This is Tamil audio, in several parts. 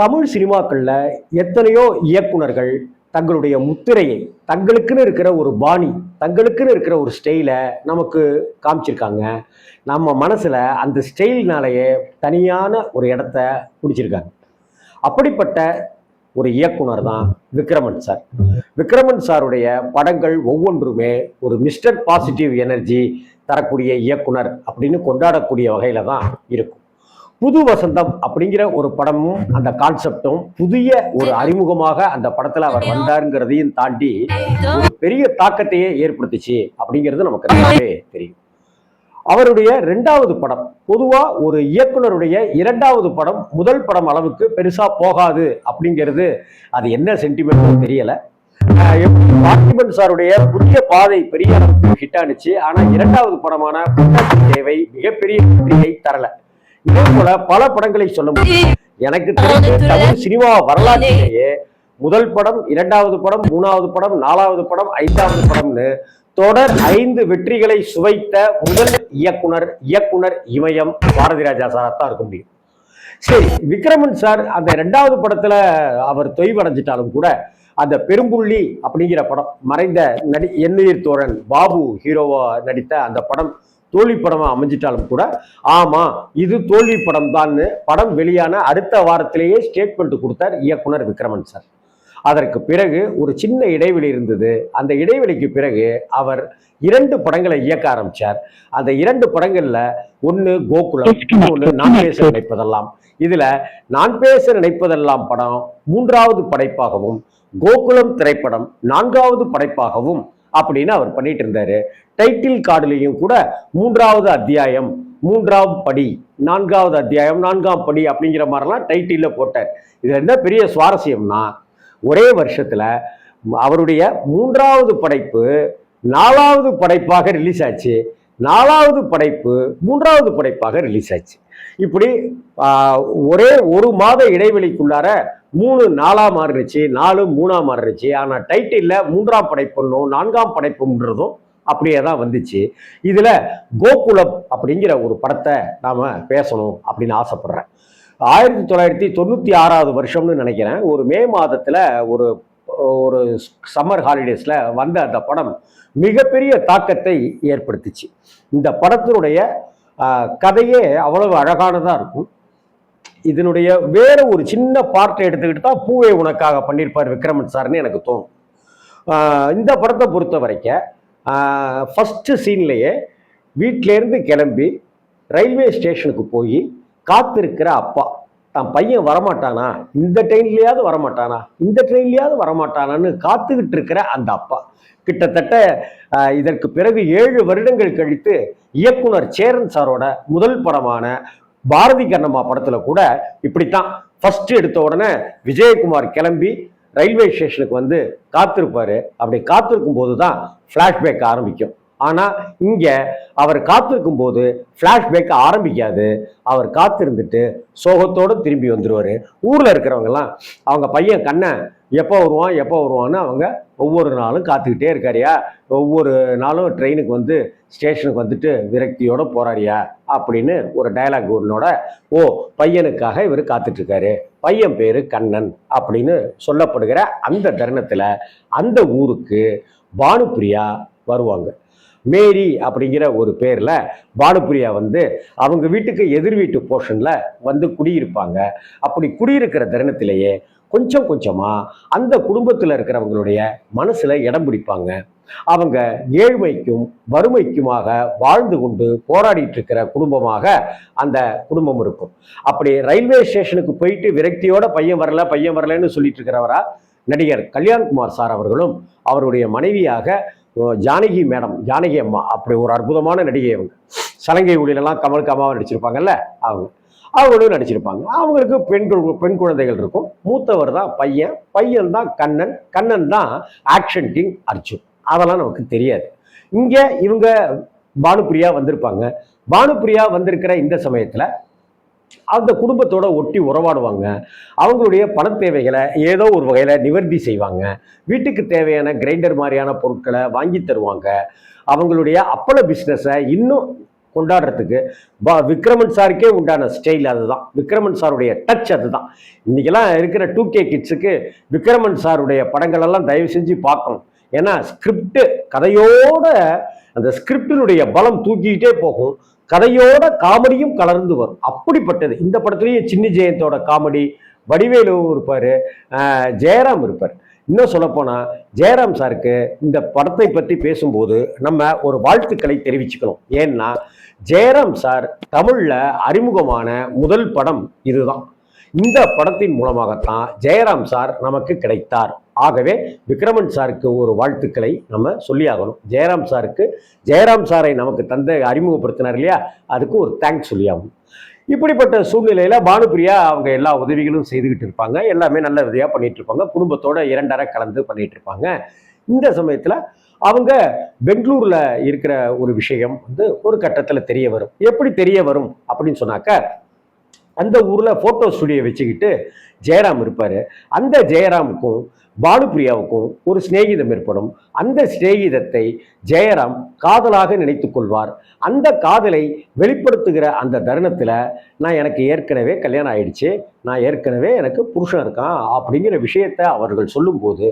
தமிழ் சினிமாக்களில் எத்தனையோ இயக்குனர்கள் தங்களுடைய முத்திரையை தங்களுக்குன்னு இருக்கிற ஒரு பாணி தங்களுக்குன்னு இருக்கிற ஒரு ஸ்டைலை நமக்கு காமிச்சிருக்காங்க. நம்ம மனசில் அந்த ஸ்டைல்னாலேயே தனியான ஒரு இடத்த பிடிச்சிருக்காங்க. அப்படிப்பட்ட ஒரு இயக்குனர் தான் விக்ரமன் சார். விக்ரமன் சாருடைய படங்கள் ஒவ்வொன்றுமே ஒரு மிஸ்டர் பாசிட்டிவ் எனர்ஜி தரக்கூடிய இயக்குனர் அப்படின்னு கொண்டாடக்கூடிய வகையில் தான் இருக்கும். புது வசந்தம் அப்படிங்கிற ஒரு படமும் அந்த கான்செப்டும் புதிய ஒரு அறிமுகமாக அந்த படத்துல அவர் வந்தாருங்கிறதையும் தாண்டி ஒரு பெரிய தாக்கத்தையே ஏற்படுத்துச்சு அப்படிங்கிறது நமக்கு நல்லாவே தெரியும். அவருடைய ரெண்டாவது படம் பொதுவா ஒரு இயக்குனருடைய இரண்டாவது படம் முதல் படம் அளவுக்கு பெருசா போகாது அப்படிங்கிறது அது என்ன சென்டிமெண்ட் தெரியல. பார்த்திபன் சாருடைய புதிய பாதை பெரிய அளவுக்கு ஹிட் ஆனிச்சு. ஆனா இரண்டாவது படமான பொன்னாச்சி தேவை மிகப்பெரிய வெற்றியை தரல. இதே போல பல படங்களை சொல்ல முடியும். எனக்கு தெரிஞ்ச தமிழ் சினிமா வரலாற்றிலேயே முதல் படம் இரண்டாவது படம் மூணாவது படம் நாலாவது படம் ஐந்தாவது படம்னு தொடர் ஐந்து வெற்றிகளை சுவைத்த முதல் இயக்குனர் இயக்குனர் இமயம் பாரதி ராஜா சாரா தான் இருக்க முடியும். சரி விக்ரமன் சார் அந்த ரெண்டாவது படத்துல அவர் தொய்வடைஞ்சிட்டாலும் கூட அந்த பெரும்புள்ளி அப்படிங்கிற படம் மறைந்த நடி எண்ணுயிர் தோழன் பாபு ஹீரோவா நடித்த அந்த படம் தோல்வி படமா அமைஞ்சிட்டாலும் கூட ஆமா இது தோல்வி படம் தான்னு படம் வெளியான அடுத்த வாரத்திலேயே ஸ்டேட்மெண்ட் கொடுத்தார் இயக்குனர் விக்ரமன் சார். அதற்கு பிறகு ஒரு சின்ன இடைவெளி இருந்தது. அந்த இடைவெளிக்கு பிறகு அவர் இரண்டு படங்களை இயக்க ஆரம்பிச்சார். அந்த இரண்டு படங்கள்ல ஒன்னு கோகுலம் இன்னொன்னு நான் பேச நினைப்பதெல்லாம். இதுல நான் பேச நினைப்பதெல்லாம் படம் மூன்றாவது படைப்பாகவும் கோகுலம் திரைப்படம் நான்காவது படைப்பாகவும் அப்படின்னு அவர் பண்ணிட்டு இருந்தாரு டைட்டில் கார்டுலையும் கூட மூன்றாவது அத்தியாயம் மூன்றாவது படி நான்காவது அத்தியாயம் நான்காம் படி அப்படிங்கிற மாதிரிலாம் டைட்டிலில் போட்டார். இதுல என்ன பெரிய சுவாரஸ்யம்னா ஒரே வருஷத்துல அவருடைய மூன்றாவது படைப்பு நாலாவது படைப்பாக ரிலீஸ் ஆச்சு. நாலாவது படைப்பு மூன்றாவது படைப்பாக ரிலீஸ் ஆச்சு. இப்படி ஒரே ஒரு மாத இடைவெளிக்குள்ளார மூணு நாலாம் மாறிடுச்சு நாலு மூணாக மாறிடுச்சு. ஆனால் டைட்டிலில் மூன்றாம் படைப்புன்னும் நான்காம் படைப்புன்றதும் அப்படியே தான் வந்துச்சு. இதில் கோகுலம் அப்படிங்கிற ஒரு படத்தை நாம் பேசணும் அப்படின்னு ஆசைப்படுறேன். ஆயிரத்தி தொள்ளாயிரத்தி தொண்ணூற்றி ஆறாவது வருஷம்னு நினைக்கிறேன். ஒரு மே மாதத்தில் ஒரு ஒரு சம்மர் ஹாலிடேஸில் வந்த அந்த படம் மிகப்பெரிய தாக்கத்தை ஏற்படுத்திச்சு. இந்த படத்தினுடைய கதையே அவ்வளவு அழகானதாக இருக்கும். இதனுடைய வேற ஒரு சின்ன பார்ட்டை எடுத்துக்கிட்டு தான் பூவை உனக்காக பண்ணியிருப்பார் விக்ரமன் சார்னு எனக்கு தோணும். இந்த படத்தை பொறுத்த வரைக்கும் ஃபஸ்ட்டு சீன்லேயே வீட்டிலேருந்து கிளம்பி ரயில்வே ஸ்டேஷனுக்கு போய் காத்திருக்கிற அப்பா. தான் பையன் வரமாட்டானா? இந்த ட்ரெயின்லேயாவது வரமாட்டானா? இந்த ட்ரெயின்லேயாவது வரமாட்டானான்னு காத்துக்கிட்டு இருக்கிற அந்த அப்பா. கிட்டத்தட்ட இதற்கு பிறகு ஏழு வருடங்கள் கழித்து இயக்குனர் சேரன் சாரோட முதல் படமான பாரதி கண்ணம்மா படத்துல கூட இப்படித்தான். ஃபர்ஸ்ட் எடுத்த உடனே விஜயகுமார் கிளம்பி ரயில்வே ஸ்டேஷனுக்கு வந்து காத்திருப்பாரு. அப்படி காத்திருக்கும் போது தான் ஃப்ளாஷ்பேக் ஆரம்பிக்கும். ஆனா இங்க அவர் காத்திருக்கும் போது ஃப்ளாஷ்பேக் ஆரம்பிக்காது. அவர் காத்திருந்துட்டு சோகத்தோடு திரும்பி வந்துருவாரு. ஊர்ல இருக்கிறவங்க எல்லாம் அவங்க பையன் கண்ணை எப்போ வருவான் எப்போ வருவான்னு அவங்க ஒவ்வொரு நாளும் காத்துக்கிட்டே இருக்காரியா ஒவ்வொரு நாளும் ட்ரெயினுக்கு வந்து ஸ்டேஷனுக்கு வந்துட்டு விரக்தியோடு போகிறாரியா அப்படின்னு ஒரு டயலாக் ஒன்னோட ஓ பையனுக்காக இவர் காத்துட்ருக்காரு. பையன் பேர் கண்ணன் அப்படின்னு சொல்லப்படுகிற அந்த தருணத்தில் அந்த ஊருக்கு பானுப்பிரியா வருவாங்க. மேரி அப்படிங்கிற ஒரு பேரில் பானுப்பிரியா வந்து அவங்க வீட்டுக்கு எதிர் வீட்டு போர்ஷனில் வந்து குடியிருப்பாங்க. அப்படி குடியிருக்கிற தருணத்திலேயே கொஞ்சம் கொஞ்சமாக அந்த குடும்பத்தில் இருக்கிறவங்களுடைய மனசில் இடம் பிடிப்பாங்க. அவங்க ஏழ்மைக்கும் வறுமைக்குமாக வாழ்ந்து கொண்டு போராடிட்டு இருக்கிற குடும்பமாக அந்த குடும்பம் இருக்கும். அப்படி ரயில்வே ஸ்டேஷனுக்கு போயிட்டு விரக்தியோட பையன் வரல பையன் வரலன்னு சொல்லிட்டு இருக்கிறவரா நடிகர் கல்யாண்குமார் சார் அவர்களும் அவருடைய மனைவியாக ஜானகி மேடம் ஜானகி அம்மா. அப்படி ஒரு அற்புதமான நடிகை அவங்க. சலங்கை ஒளியிலலாம் கமல் கமாவாக நடிச்சிருப்பாங்கல்ல அவங்க. அவங்களும் நடிச்சிருப்பாங்க. அவங்களுக்கு பெண் பெண் குழந்தைகள் இருக்கும். மூத்தவர் தான் பையன் பையன் தான் கண்ணன் கண்ணன் தான் ஆக்ஷன் கிங் அர்ஜுன். அதெல்லாம் நமக்கு தெரியாது. இங்கே இவங்க பானுப்பிரியா வந்திருப்பாங்க. பானுப்பிரியா வந்திருக்கிற இந்த சமயத்தில் அந்த குடும்பத்தோட ஒட்டி உறவாடுவாங்க. அவங்களுடைய பண தேவைகளை ஏதோ ஒரு வகையில் நிவர்த்தி செய்வாங்க. வீட்டுக்கு தேவையான கிரைண்டர் மாதிரியான பொருட்களை வாங்கி தருவாங்க. அவங்களுடைய அப்பள பிஸ்னஸை இன்னும் கொண்டாடுறதுக்கு பா விக்ரமன் சாருக்கே உண்டான ஸ்டைல் அதுதான். விக்ரமன் சாருடைய டச் அதுதான். இன்றைக்கெல்லாம் இருக்கிற டூ கே கிட்ஸுக்கு விக்ரமன் சாருடைய படங்களெல்லாம் தயவு செஞ்சு பார்க்கணும். ஏன்னா ஸ்கிரிப்டு கதையோட அந்த ஸ்கிரிப்டினுடைய பலம் தூக்கிக்கிட்டே போகும். கதையோட காமெடியும் கலர்ந்து வரும். அப்படிப்பட்டது. இந்த படத்துலேயே சின்ன ஜெயந்தோட காமெடி வடிவேலு இருப்பார் ஜெயராம் இருப்பார். இன்னும் சொல்லப்போனால் ஜெயராம் சாருக்கு இந்த படத்தை பற்றி பேசும்போது நம்ம ஒரு வாழ்த்துக்களை தெரிவிச்சுக்கணும். ஏன்னா ஜெயராம் சார் தமிழில் அறிமுகமான முதல் படம் இதுதான். இந்த படத்தின் மூலமாகத்தான் ஜெயராம் சார் நமக்கு கிடைத்தார். ஆகவே விக்ரமன் சாருக்கு ஒரு வாழ்த்துக்களை நம்ம சொல்லியாகணும். ஜெயராம் சாருக்கு ஜெயராம் சாரை நமக்கு தந்த அறிமுகப்படுத்தினார் இல்லையா? அதுக்கு ஒரு தேங்க்ஸ் சொல்லியாகணும். இப்படிப்பட்ட சூழ்நிலையில் பானுபிரியா அவங்க எல்லா உதவிகளும் செய்துக்கிட்டு இருப்பாங்க. எல்லாமே நல்ல விதையாக பண்ணிகிட்டு இருப்பாங்க. குடும்பத்தோட இரண்டரை கலந்து பண்ணிகிட்டு இருப்பாங்க. இந்த சமயத்தில் அவங்க பெங்களூரில் இருக்கிற ஒரு விஷயம் வந்து ஒரு கட்டத்தில் தெரிய வரும். எப்படி தெரிய வரும் அப்படின்னு சொன்னாக்க அந்த ஊரில் ஃபோட்டோ ஸ்டுடியோ வச்சுக்கிட்டு ஜெயராம் இருப்பார். அந்த ஜெயராமுக்கும் பானுபிரியாவுக்கும் ஒரு சிநேகிதம் ஏற்படும். அந்த சிநேகிதத்தை ஜெயராம் காதலாக நினைத்து கொள்வார். அந்த காதலை வெளிப்படுத்துகிற அந்த தருணத்தில் நான் எனக்கு ஏற்கனவே கல்யாணம் ஆயிடுச்சு. நான் ஏற்கனவே எனக்கு புருஷன் இருக்கான். அப்படிங்கிற விஷயத்தை அவர்கள் சொல்லும்போது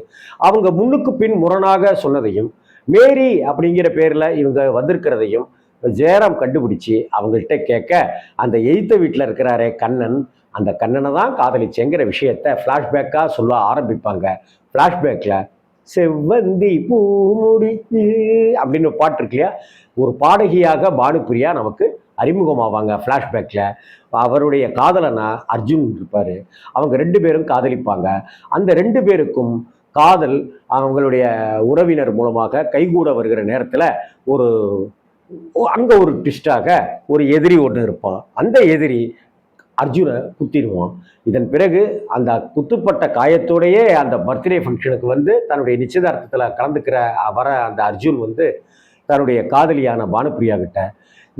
அவங்க முன்னுக்கு பின் முரணாக சொன்னதையும் மேரி அப்படிங்கிற பேரில் இவங்க வந்திருக்கிறதையும் ஜெயராம் கண்டுபிடிச்சி அவங்கள்ட்ட கேட்க அந்த எய்த்த வீட்டில் இருக்கிறாரே கண்ணன் அந்த கண்ணனை தான் காதலிச்சேங்கிற விஷயத்த ஃப்ளாஷ்பேக்காக சொல்ல ஆரம்பிப்பாங்க. ஃப்ளாஷ்பேக்கில் செவ்வந்தி பூ முடிச்சு அப்படின்னு ஒரு பாட்டு இருக்கு இல்லையா? ஒரு பாடகியாக பானுப்பிரியா நமக்கு அறிமுகமாவாங்க ஃப்ளாஷ்பேக்கில் அவருடைய காதலனா அர்ஜுன் இருப்பார். அவங்க ரெண்டு பேரும் காதலிப்பாங்க. அந்த ரெண்டு பேருக்கும் காதல் அவங்களுடைய உறவினர் மூலமாக கைகூட வருகிற நேரத்தில் ஒரு அங்கே ஒரு ட்விஸ்டாக ஒரு எதிரி ஒன்று இருப்பான். அந்த எதிரி அர்ஜுனை குத்திடுவான். இதன் பிறகு அந்த குத்துப்பட்ட காயத்தோடையே அந்த பர்த்டே ஃபங்க்ஷனுக்கு வந்து தன்னுடைய நிச்சயதார்த்தத்தில் கலந்துக்கிற வர அந்த அர்ஜுன் வந்து தன்னுடைய காதலியான பானுப்பிரியா கிட்ட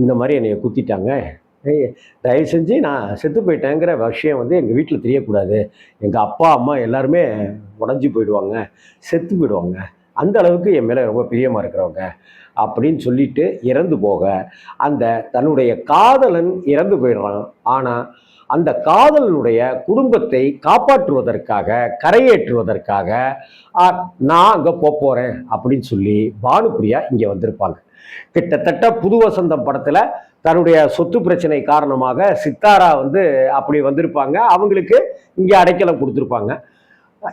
இந்த மாதிரி என்னை குத்திட்டாங்க. தயவு செஞ்சு நான் செத்து போயிட்டேங்கிற விஷயம் வந்து எங்கள் வீட்டில் தெரியக்கூடாது. எங்கள் அப்பா அம்மா எல்லாருமே உடஞ்சி போயிடுவாங்க. செத்து போயிடுவாங்க. அந்த அளவுக்கு என் மேலே ரொம்ப பிரியமாக இருக்கிறவங்க அப்படின்னு சொல்லிட்டு இறந்து போக அந்த தன்னுடைய காதலன் இறந்து போயிடுறான். ஆனால் அந்த காதலனுடைய குடும்பத்தை காப்பாற்றுவதற்காக கரையேற்றுவதற்காக நான் அங்கே போகிறேன் அப்படின்னு சொல்லி பானுப்பிரியா இங்கே வந்திருப்பாங்க. கிட்டத்தட்ட புது வசந்தம் படத்தில் தன்னுடைய சொத்து பிரச்சனை காரணமாக சித்தாரா வந்து அப்படி வந்திருப்பாங்க. அவங்களுக்கு இங்கே அடைக்கலம் கொடுத்துருப்பாங்க.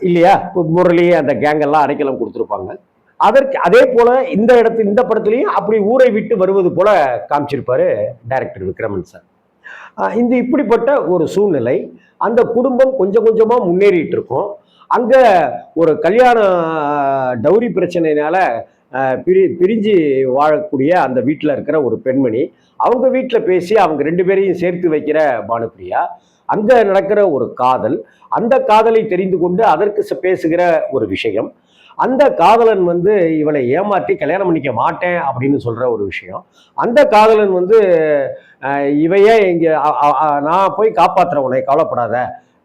இல்லையா? முரளி அந்த கேங்கெல்லாம் அடைக்கலம் கொடுத்துருப்பாங்க. அதற்கு அதே போல இந்த இடத்து இந்த படத்துலையும் அப்படி ஊரை விட்டு வருவது போல காமிச்சிருப்பாரு டைரக்டர் விக்ரமன் சார். இந்த இப்படிப்பட்ட ஒரு சூழ்நிலை அந்த குடும்பம் கொஞ்சம் கொஞ்சமா முன்னேறிட்டு இருக்கும். அங்க ஒரு கல்யாண டௌரி பிரச்சனையினால பிரி பிரிஞ்சு வாழக்கூடிய அந்த வீட்டில் இருக்கிற ஒரு பெண்மணி அவங்க வீட்டில் பேசி அவங்க ரெண்டு பேரையும் சேர்த்து வைக்கிற பானுப்பிரியா அங்கே நடக்கிற ஒரு காதல் அந்த காதலை தெரிந்து கொண்டு அதற்கு பேசுகிற ஒரு விஷயம். அந்த காதலன் வந்து இவளை ஏமாற்றி கல்யாணம் பண்ணிக்க மாட்டேன் அப்படின்னு சொல்கிற ஒரு விஷயம். அந்த காதலன் வந்து இவையே இங்கே நான் போய் காப்பாற்றுறேன் உன்னை கவலைப்படாத.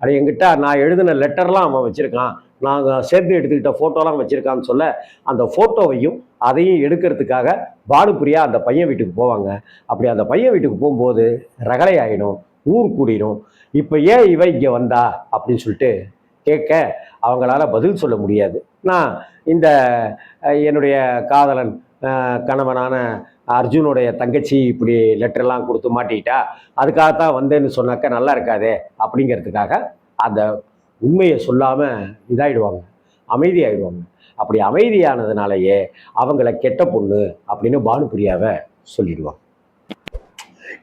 அது என்கிட்ட நான் எழுதின லெட்டர்லாம் அவன் வச்சுருக்கான். நாங்கள் சேர்த்து எடுத்துக்கிட்ட ஃபோட்டோலாம் வச்சுருக்கான்னு சொல்ல அந்த ஃபோட்டோவையும் அதையும் எடுக்கிறதுக்காக பானுப்பிரியா அந்த பையன் வீட்டுக்கு போவாங்க. அப்படி அந்த பையன் வீட்டுக்கு போகும்போது ரகலை ஆகிடும் ஊர் கூடிடும் இப்போ ஏன் இவ இங்கே வந்தா? அப்படின்னு சொல்லிட்டு கேட்க அவங்களால பதில் சொல்ல முடியாது. நான் இந்த என்னுடைய காதலன் கணவனான அர்ஜுனுடைய தங்கச்சி இப்படி லெட்டர்லாம் கொடுத்து மாட்டிக்கிட்டா அதுக்காகத்தான் வந்தேன்னு சொன்னாக்க நல்லா இருக்காதே அப்படிங்கிறதுக்காக அந்த உண்மையை சொல்லாமல் இதாகிடுவாங்க அமைதியாகிடுவாங்க அப்படி அமைதியானதுனாலயே அவங்கள கெட்ட பொண்ணு அப்படின்னு பானுப்பிரியாவை சொல்லிடுவாங்க.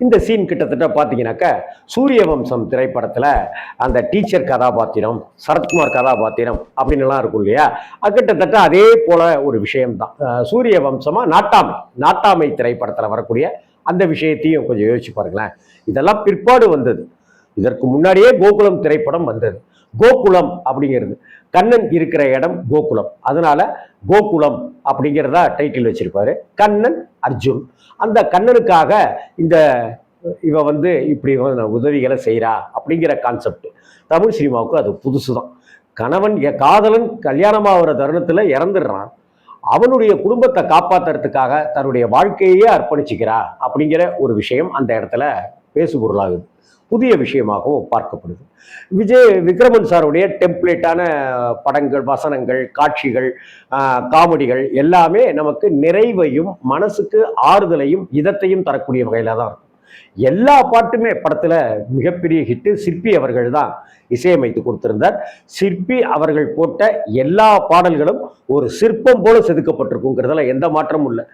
இந்த சீன் கிட்டத்தட்ட பார்த்தீங்கன்னாக்க சூரிய வம்சம் திரைப்படத்தில் அந்த டீச்சர் கதாபாத்திரம் சரத்குமார் கதாபாத்திரம் அப்படின்னுலாம் இருக்கும் இல்லையா? அது கிட்டத்தட்ட அதே போல ஒரு விஷயம்தான். சூரிய வம்சமாக நாட்டாமை நாட்டாமை திரைப்படத்தில் வரக்கூடிய அந்த விஷயத்தையும் கொஞ்சம் யோசிச்சு பாருங்களேன். இதெல்லாம் பிற்பாடு வந்தது. இதற்கு முன்னாடியே கோகுலம் திரைப்படம் வந்தது. கோகுலம் அப்படிங்கிறது. கண்ணன் இருக்கிற இடம் கோகுலம். அதனால கோகுலம் அப்படிங்கிறதா டைட்டில் வச்சிருப்பாரு. கண்ணன் அர்ஜுன். அந்த கண்ணனுக்காக இந்த இவ வந்து இப்படி உதவிகளை செய்கிறா அப்படிங்கிற கான்செப்ட் தமிழ் சினிமாவுக்கு அது புதுசு தான் கணவன் காதலன் கல்யாணமாகிற தருணத்தில் இறந்துடுறான். அவனுடைய குடும்பத்தை காப்பாத்துறதுக்காக தன்னுடைய வாழ்க்கையே அர்ப்பணிச்சுக்கிறா அப்படிங்கிற ஒரு விஷயம் அந்த இடத்துல பேசுபொருளாகுது. புதிய விஷயமாகவும் பார்க்கப்படுது. விஜய் விக்ரமன் சாருடைய டெம்ப்ளேட்டான படங்கள் வசனங்கள் காட்சிகள் காமெடிகள் எல்லாமே நமக்கு நிறைவையும் மனசுக்கு ஆறுதலையும் இதத்தையும் தரக்கூடிய வகையில் தான் இருக்கும். எல்லா பாட்டுமே படத்தில் மிகப்பெரிய ஹிட்டு சிற்பி அவர்கள் தான் இசையமைத்து கொடுத்திருந்தார். சிற்பி அவர்கள் போட்ட எல்லா பாடல்களும் ஒரு சிற்பம் போல செதுக்கப்பட்டிருக்குங்கிறதுல எந்த மாற்றமும் இல்லை.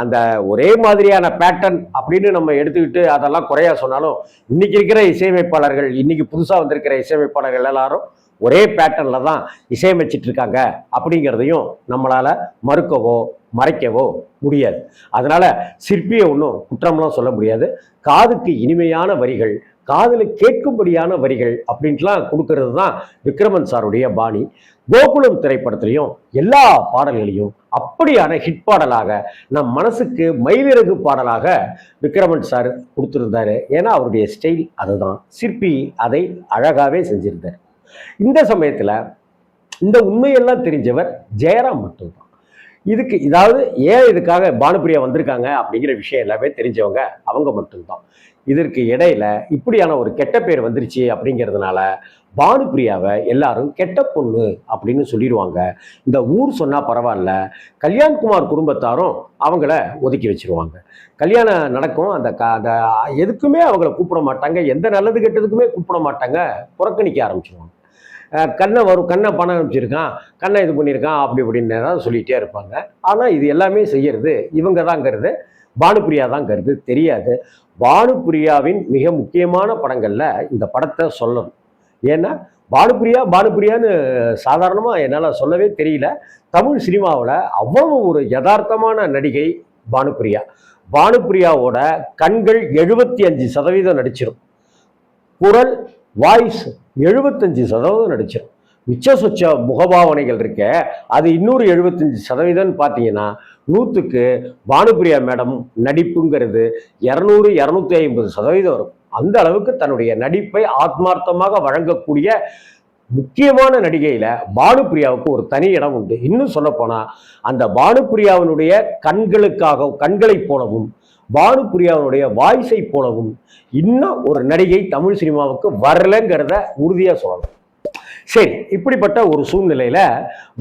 அந்த ஒரே மாதிரியான பேட்டர்ன் அப்படின்னு நம்ம எடுத்துக்கிட்டு அதெல்லாம் குறையா சொன்னாலும் இன்னைக்கு இருக்கிற இசையமைப்பாளர்கள் இன்னைக்கு புதுசாக வந்திருக்கிற இசையமைப்பாளர்கள் எல்லாரும் ஒரே பேட்டர்னில் தான் இசையமைச்சிட்டு இருக்காங்க அப்படிங்கிறதையும் நம்மளால மறுக்கவோ மறைக்கவோ முடியாது. அதனால சிற்பியை ஒன்றும் குற்றம்லாம் சொல்ல முடியாது. காதுக்கு இனிமையான வரிகள் காதில் கேட்கும்படியான வரிகள் அப்படின்ட்டுலாம் கொடுக்கறது தான் விக்ரமன் சாருடைய பாணி. கோகுலம் திரைப்படத்திலையும் எல்லா பாடல்களையும் அப்படியான ஹிட் பாடலாக நம் மனசுக்கு மயிலிறகு பாடலாக விக்ரமன் சார் கொடுத்துருந்தாரு. ஏன்னா அவருடைய ஸ்டைல் அதுதான். சிற்பி அதை அழகாகவே செஞ்சிருந்தார். இந்த சமயத்தில் இந்த உண்மையெல்லாம் தெரிஞ்சவர் ஜெயராம் மட்டும்தான். இதுக்கு இதாவது ஏன் இதுக்காக பானுப்பிரியா வந்திருக்காங்க அப்படிங்கிற விஷயம் எல்லாமே தெரிஞ்சவங்க அவங்க மட்டும்தான். இதற்கு இடையில இப்படியான ஒரு கெட்ட பேர் வந்துருச்சு அப்படிங்கிறதுனால பானுப்பிரியாவை எல்லாரும் கெட்ட பொண்ணு அப்படின்னு சொல்லிடுவாங்க. இந்த ஊர் சொன்னா பரவாயில்ல கல்யாண்குமார் குடும்பத்தாரும் அவங்கள ஒதுக்கி வச்சிருவாங்க. கல்யாணம் நடக்கும் அந்த க அந்த எதுக்குமே அவங்கள கூப்பிட மாட்டாங்க எந்த நல்லது கெட்டதுக்குமே கூப்பிட மாட்டாங்க புறக்கணிக்க ஆரம்பிச்சிருவாங்க. கண்ணை வரும் கண்ணை பணம் அனுப்பிச்சிருக்கான் கண்ணை இது பண்ணியிருக்கான் அப்படி இப்படின்னு தான் சொல்லிகிட்டே இருப்பாங்க. ஆனால் இது எல்லாமே செய்கிறது இவங்க தாங்கிறது பானுப்பிரியா தாங்கிறது தெரியாது. பானுப்பிரியாவின் மிக முக்கியமான படங்களில் இந்த படத்தை சொல்லணும். ஏன்னா பானுப்பிரியா பானுப்பிரியான்னு சாதாரணமாக என்னால் சொல்லவே தெரியல. தமிழ் சினிமாவில் அவ்வளவு ஒரு யதார்த்தமான நடிகை பானுப்பிரியா. பானுப்பிரியாவோட கண்கள் எழுபத்தி அஞ்சு சதவீதம் நடிச்சிடும் குரல் வாய்ஸ் எழுபத்தஞ்சு சதவீதம் நடிச்சிடும் மிச்ச சொச்ச முகபாவனைகள் இருக்க அது இன்னொரு எழுபத்தஞ்சு சதவீதம்னு பார்த்தீங்கன்னா நூற்றுக்கு பானுப்பிரியா மேடம் நடிப்புங்கிறது இரநூறு இரநூத்தி ஐம்பது சதவீதம் வரும். அந்த அளவுக்கு தன்னுடைய நடிப்பை ஆத்மார்த்தமாக வழங்கக்கூடிய முக்கியமான நடிகையில் பானுப்பிரியாவுக்கு ஒரு தனி இடம் உண்டு. இன்னும் சொல்லப்போனால் அந்த பானுப்பிரியாவினுடைய கண்களுக்காகவும் கண்களைப் போலவும் பானுப்பிரியாவினுடைய வாய்ஸை போலவும் இன்னும் ஒரு நடிகை தமிழ் சினிமாவுக்கு வரலங்கிறத உறுதியாக சொல்லலாம் சரி இப்படிப்பட்ட ஒரு சூழ்நிலையில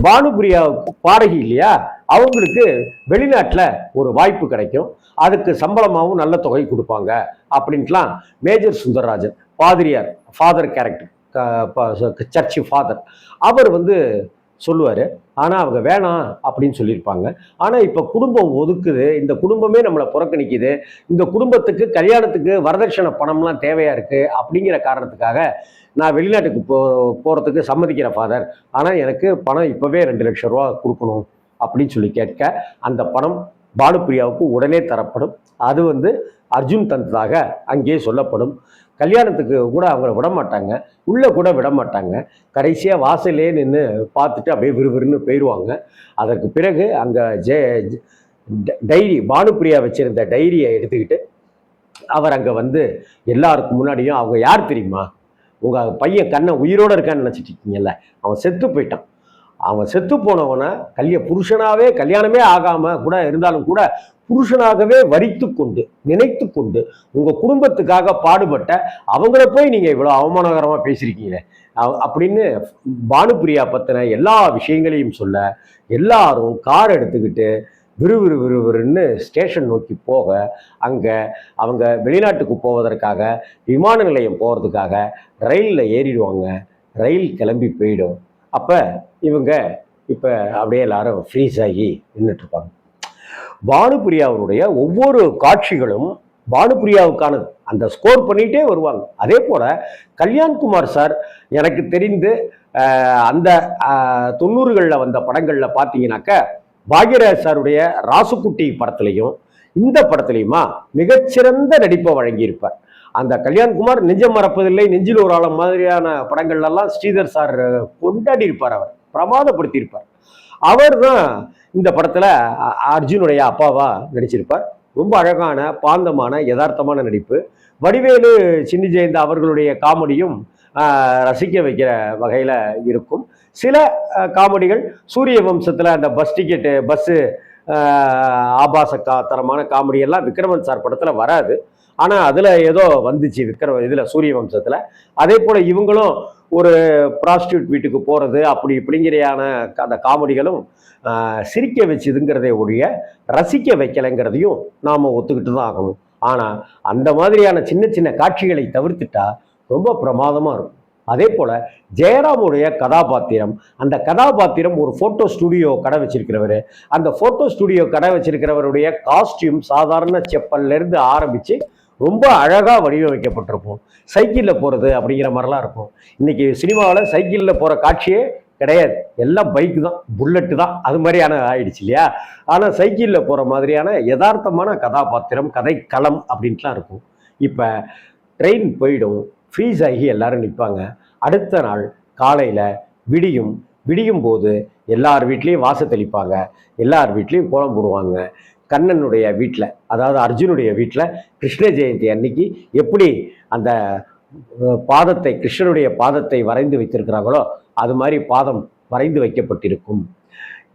பானுபிரியா பாடகி இல்லையா? அவங்களுக்கு வெளிநாட்டில் ஒரு வாய்ப்பு கிடைக்கும். அதுக்கு சம்பளமாகவும் நல்ல தொகை கொடுப்பாங்க அப்படின்ட்டுலாம் மேஜர் சுந்தரராஜன் பாதிரியார் ஃபாதர் கேரக்டர் சர்ச்சு ஃபாதர் அவர் வந்து சொல்லுவார். ஆனால் அவங்க வேணாம் அப்படின்னு சொல்லியிருப்பாங்க. ஆனால் இப்போ குடும்பம் ஒதுக்குது. இந்த குடும்பமே நம்மளை புறக்கணிக்குது. இந்த குடும்பத்துக்கு கல்யாணத்துக்கு வரதட்சணை பணம்லாம் தேவையாக இருக்குது அப்படிங்கிற காரணத்துக்காக நான் வெளிநாட்டுக்கு போ போகிறதுக்கு சம்மதிக்கிற ஃபாதர். ஆனால் எனக்கு பணம் இப்போவே ரெண்டு லட்சம் ரூபா கொடுக்கணும் அப்படின்னு சொல்லி கேட்க அந்த பணம் பானுப்பிரியாவுக்கு உடனே தரப்படும். அது வந்து அர்ஜுன் தந்ததாக அங்கே சொல்லப்படும். கல்யாணத்துக்கு கூட அவங்கள விட மாட்டாங்க உள்ளே கூட விட மாட்டாங்க கடைசியாக வாசலே நின்று பார்த்துட்டு அப்படியே விறுவிறுன்னு போயிடுவாங்க அதற்கு பிறகு அங்கே ஜெ ட- டைரி பானுப்பிரியா வச்சுருந்த டைரியை எடுத்துக்கிட்டு அவர் அங்கே வந்து எல்லாருக்கு முன்னாடியும் அவங்க யார் தெரியுமா? உங்கள் பையன் கண்ணை உயிரோடு இருக்கான்னு நினச்சிட்டு இருக்கீங்கல்ல. அவன் செத்து போயிட்டான். அவன் செத்து போனவனை கல்ய புருஷனாகவே கல்யாணமே ஆகாமல் கூட இருந்தாலும் கூட புருஷனாகவே வரித்து கொண்டு நினைத்து கொண்டு உங்கள் குடும்பத்துக்காக பாடுபட்ட அவங்கள போய் நீங்கள் இவ்வளோ அவமானகரமாக பேசியிருக்கீங்களே அப்படின்னு பானுப்பிரியா பற்றின எல்லா விஷயங்களையும் சொல்ல எல்லாரும் கார் எடுத்துக்கிட்டு விறுவிறு விறுவிறுன்னு ஸ்டேஷன் நோக்கி போக அங்கே அவங்க வெளிநாட்டுக்கு போவதற்காக விமான நிலையம் போகிறதுக்காக ரயிலில் ஏறிடுவாங்க. ரயில் கிளம்பி போயிடும். அப்போ இவங்க இப்போ அப்படியே எல்லாரும் ஃப்ரீஸ் ஆகி நின்றுட்டுருப்பாங்க பானுபிரியாவுடைய ஒவ்வொரு காட்சிகளும் பானுபிரியாவுக்கானது. அந்த ஸ்கோர் பண்ணிகிட்டே வருவாங்க. அதே போல் கல்யாண்குமார் சார் எனக்கு தெரிந்து அந்த தொண்ணூறுகளில் வந்த படங்களில் பார்த்தீங்கன்னாக்க பாக்யராஜ் சாருடைய ராசுக்குட்டி படத்துலையும் இந்த படத்துலையுமா மிகச்சிறந்த நடிப்பை வழங்கியிருப்பார். அந்த கல்யாண்குமார் நெஞ்சம் மறப்பதில்லை நெஞ்சில் ஒரு ஆளம் மாதிரியான படங்கள்லாம் ஸ்ரீதர் சார் கொண்டாடி இருப்பார் அவர் பிரமாதப்படுத்தியிருப்பார். அவர் தான் இந்த படத்தில் அர்ஜுனுடைய அப்பாவா நடிச்சிருப்பார். ரொம்ப அழகான பாந்தமான யதார்த்தமான நடிப்பு. வடிவேலு சின்னி ஜெயந்த அவர்களுடைய காமெடியும் ரசிக்க வைக்கிற வகையில் இருக்கும். சில காமெடிகள் சூரிய வம்சத்தில் அந்த பஸ் டிக்கெட்டு பஸ்ஸு ஆபாச கா தரமான காமெடியெல்லாம் விக்ரமன் சார் படத்தில் வராது. ஆனால் அதில் ஏதோ வந்துச்சு விக்ரம இதில் சூரிய வம்சத்தில். அதே போல் இவங்களும் ஒரு ப்ராஸ்டியூட் வீட்டுக்கு போகிறது அப்படி இப்படிங்கிறையான அந்த காமெடிகளும் சிரிக்க வச்சுதுங்கிறதே ஒழிய ரசிக்க வைக்கலைங்கிறதையும் நாம் ஒத்துக்கிட்டு தான் ஆகணும். ஆனால் அந்த மாதிரியான சின்ன சின்ன காட்சிகளை தவிர்த்துட்டா ரொம்ப பிரமாதமாக இருக்கும். அதே போல் ஜெயராமுடைய கதாபாத்திரம் அந்த கதாபாத்திரம் ஒரு ஃபோட்டோ ஸ்டுடியோ கடை வச்சிருக்கிறவர். அந்த ஃபோட்டோ ஸ்டுடியோ கடை வச்சிருக்கிறவருடைய காஸ்டியூம் சாதாரண செப்பல்லேருந்து ஆரம்பித்து ரொம்ப அழகாக வடிவமைக்கப்பட்டிருக்கும். சைக்கிளில் போகிறது அப்படிங்கிற மாதிரிலாம் இருக்கும். இன்னைக்கு சினிமாவில் சைக்கிளில் போகிற காட்சியே கிடையாது. எல்லாம் பைக்கு தான் புல்லட்டு தான் அது மாதிரியான ஆயிடுச்சு இல்லையா? ஆனால் சைக்கிளில் போகிற மாதிரியான யதார்த்தமான கதாபாத்திரம் கதைக்களம் அப்படின்ட்டுலாம் இருக்கும். இப்போ ட்ரெயின் போயிடும் ஃப்ரீஸ் ஆகி எல்லோரும் நிற்பாங்க அடுத்த நாள் காலையில் விடியும் விடியும் போது எல்லார் வீட்லேயும் வாச தெளிப்பாங்க எல்லார் வீட்லேயும் கோலம் போடுவாங்க. கண்ணனுடைய வீட்டில் அதாவது அர்ஜுனுடைய வீட்டில் கிருஷ்ண ஜெயந்தி அன்னைக்கு எப்படி அந்த பாதத்தை கிருஷ்ணனுடைய பாதத்தை வரைந்து வைத்திருக்கிறாங்களோ அது மாதிரி பாதம் வரைந்து வைக்கப்பட்டிருக்கும்.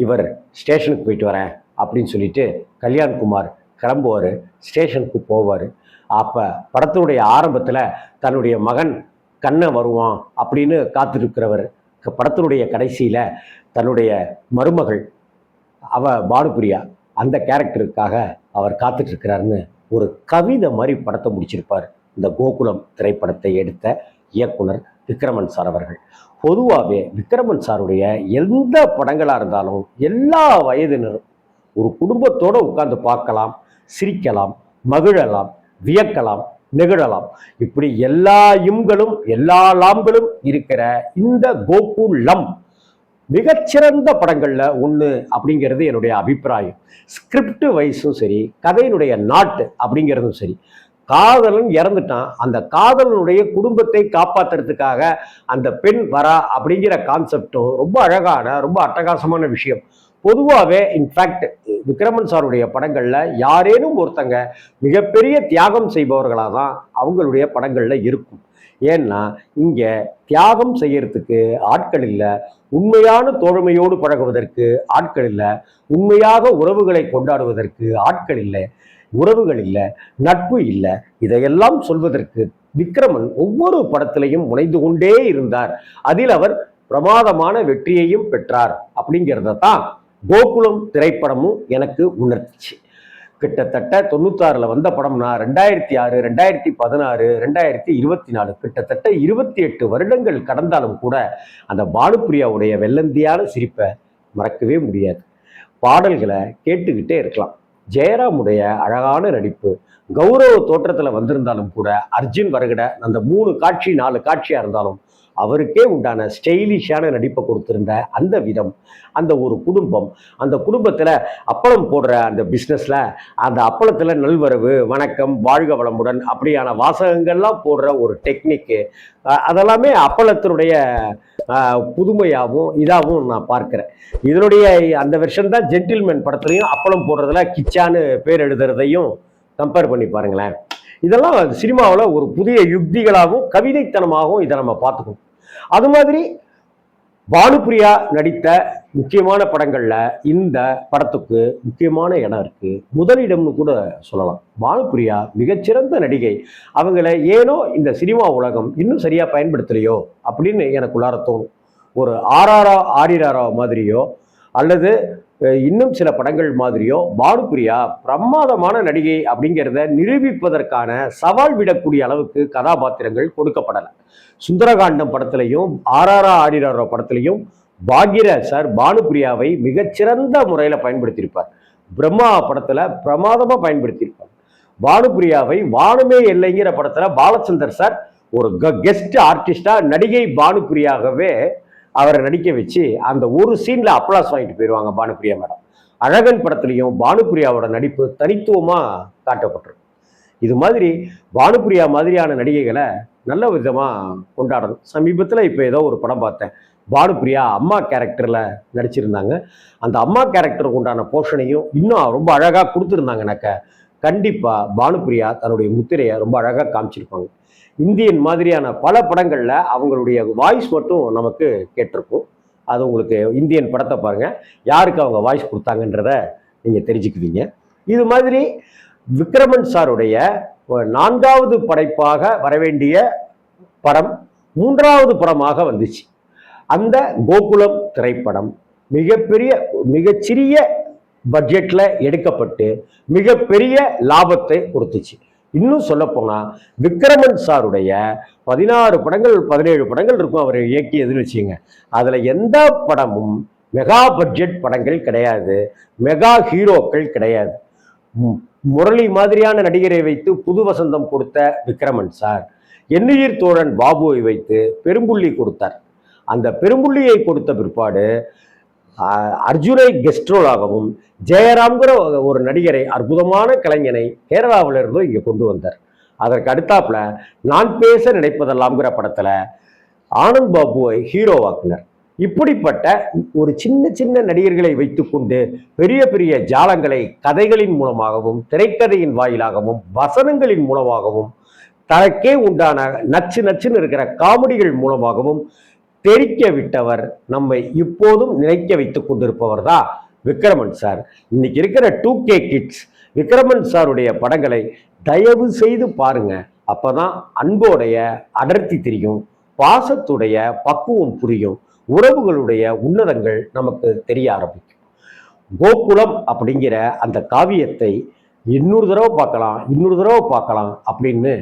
இவர் ஸ்டேஷனுக்கு போயிட்டு வரேன் அப்படின்னு சொல்லிட்டு கல்யாண்குமார் கிளம்புவார் ஸ்டேஷனுக்கு போவார். அப்போ படத்தினுடைய ஆரம்பத்தில் தன்னுடைய மகன் கண்ணன் வருவான் அப்படின்னு காத்திருக்கிறவர். படத்தினுடைய கடைசியில் தன்னுடைய மருமகள் அவ பானுபிரியா அந்த கேரக்டருக்காக அவர் காத்துட்ருக்கிறாருன்னு ஒரு கவிதை மாதிரி படத்தை முடிச்சிருப்பார். இந்த கோகுலம் திரைப்படத்தை எடுத்த இயக்குனர் விக்ரமன் சார் அவர்கள். பொதுவாகவே விக்ரமன் சாருடைய எந்த படங்களாக இருந்தாலும் எல்லா வயதினரும் ஒரு குடும்பத்தோடு உட்கார்ந்து பார்க்கலாம் சிரிக்கலாம் மகிழலாம் வியக்கலாம் நெகிழலாம். இப்படி எல்லா இம்களும் எல்லா லாம்களும் இருக்கிற இந்த கோகுலம் மிகச்சிறந்த படங்களில் ஒன்று அப்படிங்கிறது என்னுடைய அபிப்பிராயம். ஸ்கிரிப்ட் வைஸும் சரி கதையினுடைய நாட்டு அப்படிங்கிறதும் சரி காதலன் இறந்துட்டான். அந்த காதலனுடைய குடும்பத்தை காப்பாத்துறதுக்காக அந்த பெண் வரா அப்படிங்கிற கான்செப்டும் ரொம்ப அழகான ரொம்ப அட்டகாசமான விஷயம். பொதுவாகவே இன்ஃபேக்ட் விக்ரமன் சாருடைய படங்களில் யாரேனும் ஒருத்தங்க மிகப்பெரிய தியாகம் செய்பவர்களாக தான் அவங்களுடைய படங்களில் இருக்கும். ஏன்னா இங்கே தியாகம் செய்யறதுக்கு ஆட்கள் இல்லை உண்மையான தோழமையோடு பழகுவதற்கு ஆட்கள் இல்லை. உண்மையாக உறவுகளை கொண்டாடுவதற்கு ஆட்கள் இல்லை. உறவுகள் இல்லை. நட்பு இல்லை. இதையெல்லாம் சொல்வதற்கு விக்ரமன் ஒவ்வொரு படத்திலையும் முனைந்து கொண்டே இருந்தார். அதில் அவர் பிரமாதமான வெற்றியையும் பெற்றார். அப்படிங்கிறத தான் கோகுலம் திரைப்படமும் எனக்கு உணர்த்துச்சு கிட்டத்தட்ட தொண்ணூத்தாறுல வந்த படம்னா ரெண்டாயிரத்தி ஆறு ரெண்டாயிரத்தி பதினாறு ரெண்டாயிரத்தி இருபத்தி நாலு கிட்டத்தட்ட இருபத்தி எட்டு வருடங்கள் கடந்தாலும் கூட அந்த பானுப்பிரியாவுடைய வெள்ளந்தியான சிரிப்பை மறக்கவே முடியாது. பாடல்களை கேட்டுக்கிட்டே இருக்கலாம். ஜெயராமுடைய அழகான நடிப்பு கௌரவ தோற்றத்தில் வந்திருந்தாலும் கூட அர்ஜுன் வருகிட அந்த மூணு காட்சி நாலு காட்சியாக இருந்தாலும் அவருக்கே உண்டான ஸ்டைலிஷான நடிப்பை கொடுத்திருந்த அந்த விதம் அந்த ஒரு குடும்பம் அந்த குடும்பத்தில் அப்பளம் போடுற அந்த பிஸ்னஸில் அந்த அப்பளத்தில் நல்வரவு வணக்கம் வாழ்க வளமுடன் அப்படியான வாசகங்கள்லாம் போடுற ஒரு டெக்னிக்கு அதெல்லாமே அப்பளத்தினுடைய புதுமையாகவும் இதாகவும் நான் பார்க்குறேன். இதனுடைய அந்த வெர்ஷன் தான் ஜென்டில்மேன் படத்துலையும் அப்பளம் போடுறதுல கிச்சான்னு பேர் எழுதுறதையும் கம்பேர் பண்ணி பாருங்களேன். இதெல்லாம் சினிமாவில் ஒரு புதிய யுக்திகளாகவும் கவிதைத்தனமாகவும் இதை நம்ம பார்த்துக்கணும். அது மாதிரி பானுப்ரியா நடித்த முக்கியமான படங்களில் இந்த படத்துக்கு முக்கியமான இடம் இருக்குது முதலிடம்னு கூட சொல்லலாம். பானுப்ரியா மிகச்சிறந்த நடிகை. அவங்கள ஏனோ இந்த சினிமா உலகம் இன்னும் சரியாக பயன்படுத்தலையோ அப்படின்னு எனக்குள்ளார தோணும். ஒரு ஆர்ஆரா ஆரிராரா மாதிரியோ அல்லது இன்னும் சில படங்கள் மாதிரியோ பானுப்பிரியா பிரமாதமான நடிகை அப்படிங்கிறத நிரூபிப்பதற்கான சவால் விடக்கூடிய அளவுக்கு கதாபாத்திரங்கள் கொடுக்கப்படலை. சுந்தரகாண்டம் படத்திலையும் ஆர்ஆரா ஆடிராரோ படத்திலையும் பாக்யராஜ் சார் பானுப்பிரியாவை மிகச்சிறந்த முறையில் பயன்படுத்தியிருப்பார். பிரம்மா படத்தில் பிரமாதமாக பயன்படுத்தியிருப்பார். பானுப்பிரியாவை வானுமே இல்லைங்கிற படத்தில் பாலச்சந்தர் சார் ஒரு கெஸ்ட் ஆர்டிஸ்டாக நடிகை பானுப்பிரியாகவே அவரை நடிக்க வச்சு அந்த ஒரு சீனில் அப்ளாஸ் வாங்கிட்டு போயிடுவாங்க பானுப்பிரியா மேடம். அழகன் படத்துலையும் பானுப்பிரியாவோட நடிப்பு தனித்துவமாக காட்டப்பட்டிருக்கும். இது மாதிரி பானுப்பிரியா மாதிரியான நடிகைகளை நல்ல விதமாக கொண்டாடணும். சமீபத்தில் இப்போ ஏதோ ஒரு படம் பார்த்தேன். பானுப்பிரியா அம்மா கேரக்டரில் நடிச்சிருந்தாங்க. அந்த அம்மா கேரக்டருக்கு உண்டான போஷனையும் இன்னும் ரொம்ப அழகாக கொடுத்துருந்தாங்கனாக்க கண்டிப்பாக பானுப்பிரியா தன்னுடைய முத்திரையை ரொம்ப அழகாக காமிச்சிருப்பாங்க. இந்தியன் மாதிரியான பல படங்களில் அவங்களுடைய வாய்ஸ் மட்டும் நமக்கு கேட்டிருக்கும். அது உங்களுக்கு இந்தியன் படத்தை பாருங்கள் யாருக்கு அவங்க வாய்ஸ் கொடுத்தாங்கன்றத நீங்கள் தெரிஞ்சுக்குவீங்க. இது மாதிரி விக்ரமன் சாருடைய நான்காவது படைப்பாக வரவேண்டிய படம் மூன்றாவது படமாக வந்துச்சு. அந்த கோகுலம் திரைப்படம் மிகப்பெரிய மிகச்சிறிய பட்ஜெட்டில் எடுக்கப்பட்டு மிகப்பெரிய லாபத்தை கொடுத்துச்சு. இன்னும் சொல்லப்போனால் விக்ரமன் சாருடைய பதினாறு படங்கள் பதினேழு படங்கள் இருக்கும் அவர் இயக்கியதுன்னு வச்சுங்க அதில் எந்த படமும் மெகா பட்ஜெட் படங்கள் கிடையாது மெகா ஹீரோக்கள் கிடையாது. மு- முரளி மாதிரியான நடிகரை வைத்து புது வசந்தம் கொடுத்த விக்ரமன் சார் எண்ணுயிர் தோழன் பாபுவை வைத்து பெரும்புள்ளி கொடுத்தார். அந்த பெரும்புள்ளியை கொடுத்த பிற்பாடு அர்ஜுனை கெஸ்ட்ரோலாகவும் ஜெயராம்ங்கிற ஒரு நடிகரை அற்புதமான கலைஞனை கேரளாவிலிருந்தும் இங்கே கொண்டு வந்தார். அதற்கு அடுத்தாப்புல நான் பேச நினைப்பதெல்லாம்ங்கிற படத்துல ஆனந்த் பாபுவை ஹீரோவாக்குனர் இப்படிப்பட்ட ஒரு சின்ன சின்ன நடிகர்களை வைத்துக்கொண்டு பெரிய பெரிய ஜாலங்களை கதைகளின் மூலமாகவும் திரைக்கதையின் வாயிலாகவும் வசனங்களின் மூலமாகவும் தனக்கே உண்டான நச்சு நச்சுன்னு இருக்கிற காமெடிகள் மூலமாகவும் தெரிக்க விட்டவர் நம்மை இப்போதும் நினைக்க வைத்துக் கொண்டிருப்பவர் தான் விக்ரமன் சார். இன்னைக்கு இருக்கிற டூ கே கிட்ஸ் விக்ரமன் சாருடைய படங்களை தயவு செய்து பாருங்க. அப்பதான் அன்போடைய அடர்த்தி தெரியும் பாசத்துடைய பக்குவம் புரியும் உறவுகளுடைய உன்னதங்கள் நமக்கு தெரிய ஆரம்பிக்கும். கோகுலம் அப்படிங்கிற அந்த காவியத்தை இன்னொரு தடவை பார்க்கலாம் இன்னொரு தடவை பார்க்கலாம் அப்படின்னு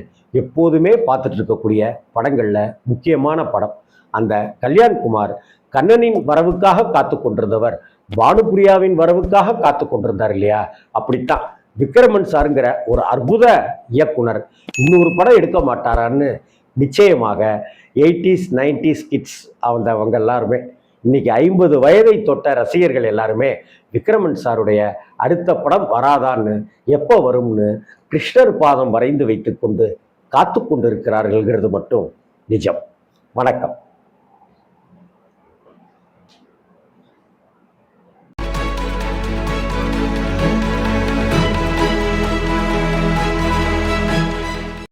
எப்போதுமே பார்த்துட்டு இருக்கக்கூடிய படங்களில் முக்கியமான படம். அந்த கல்யாண்குமார் கண்ணனின் வரவுக்காக காத்து கொண்டிருந்தவர் பானுபிரியாவின் வரவுக்காக காத்து கொண்டிருந்தார் இல்லையா? அப்படித்தான் விக்ரமன் சாருங்கிற ஒரு அற்புத இயக்குனர் இன்னொரு படம் எடுக்க மாட்டாரான்னு நிச்சயமாக எயிட்டிஸ் நைன்டிஸ் கிட்ஸ் அவங்க எல்லாருமே இன்னைக்கு ஐம்பது வயதை தொட்ட ரசிகர்கள் எல்லாருமே விக்ரமன் சாருடைய அடுத்த படம் வராதான்னு எப்போ வரும்னு கிருஷ்ணர் பாதம் வரைந்து வைத்துக்கொண்டு காத்து கொண்டிருக்கிறார்கள்ங்கிறது மட்டும் நிஜம். வணக்கம்.